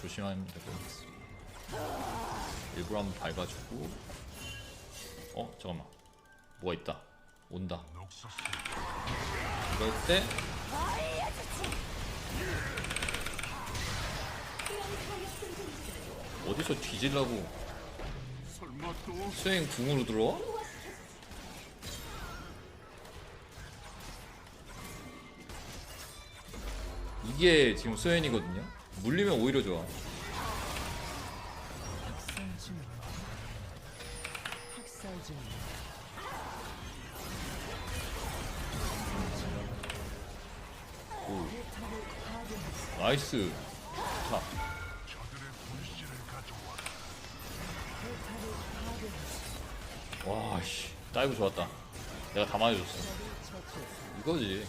조심하면 될 것 같습니다. 일부러 한번 밟아주고. 어 잠깐만. 뭐가 있다. 온다. 그럴 때 어디서 뒤질라고 수행 궁으로 들어와? 이게 지금 수행이거든요 물리면 오히려 좋아. 오. 나이스. 자. 가져와 와씨. 다이브 좋았다. 내가 다 맞아줬어. 이거지